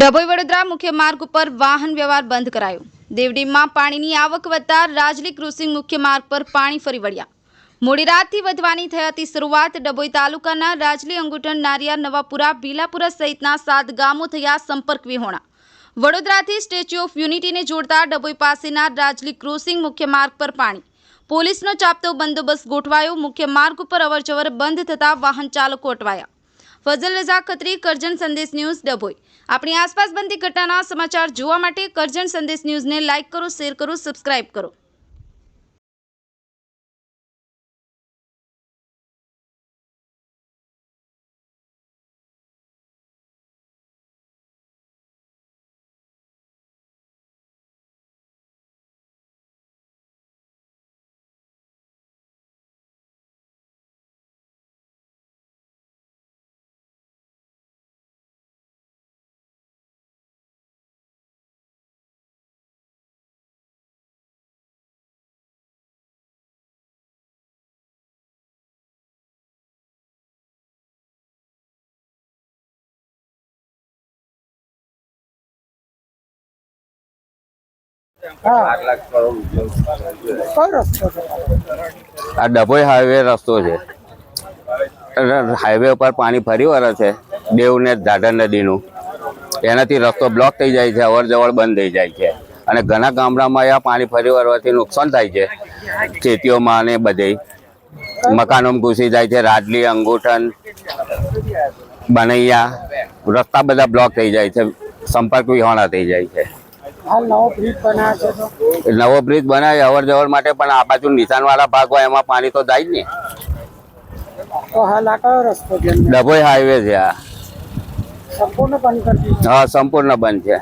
ડભોઈ વડોદરા મુખ્ય માર્ગ ઉપર વાહન વ્યવહાર બંધ કરાયો. દેવડીમાં પાણીની આવક વધતા રાજલી ક્રુસિંગ મુખ્ય માર્ગ પર પાણી ફરી વળ્યા. મોડી રાતથી વધવાની થઈ હતી શરૂઆત ડભોઈ તાલુકાના રાજલી અંગુઠણ નારિયા નવાપુરા ભીલાપુરા સહિતના સાત ગામો થયા સંપર્ક વિહોણા. વડોદરાથી સ્ટેચ્યુ ઓફ યુનિટીને જોડતા ડભોઈ પાસેના રાજલી ક્રોસિંગ મુખ્ય માર્ગ પર પાણી. પોલીસનો ચાપતો બંદોબસ્ત ગોઠવાયો. મુખ્ય માર્ગ ઉપર અવરજવર બંધ થતાં વાહન ચાલકો અટવાયા. ફઝલ રઝા ખત્રી, કરજણ સંદેશ ન્યૂઝ, ડભોઈ. આપણી આસપાસ બનતી ઘટનાના સમાચાર જોવા માટે કરજણ સંદેશ ન્યૂઝને લાઇક કરો, શેર કરો, સબસ્ક્રાઇબ કરો. આ ડભોઈ હાઈવે રસ્તો છે. હાઈવે ઉપર પાણી ફરી વળે છે. દેવ ને નદીનું. એનાથી રસ્તો બ્લોક થઈ જાય છે, અવર જવર બંધ થઈ જાય છે. અને ઘણા ગામડામાં આ પાણી ફરી વળવાથી નુકસાન થાય છે. ખેતીઓમાં ને બધે. મકાનોમાં ઘૂસી જાય છે, રાજલી, અંગૂઠન, બનૈયા. રસ્તા બધા બ્લોક થઈ જાય છે. સંપર્ક વિહોણા થઈ જાય છે. હાલ નવો બ્રિજ બનાવે છે નવો બ્રિજ બનાવે અવર જવર માટે પણ આ બાજુ નિશાનવાળા ભાગ હોય એમાં પાણી તો જાય જ ને. તો હાલ આ કયો રસ્તો છે ડભોઈ હાઈવે છે આ. સંપૂર્ણ બંધ કરી હા સંપૂર્ણ બંધ છે.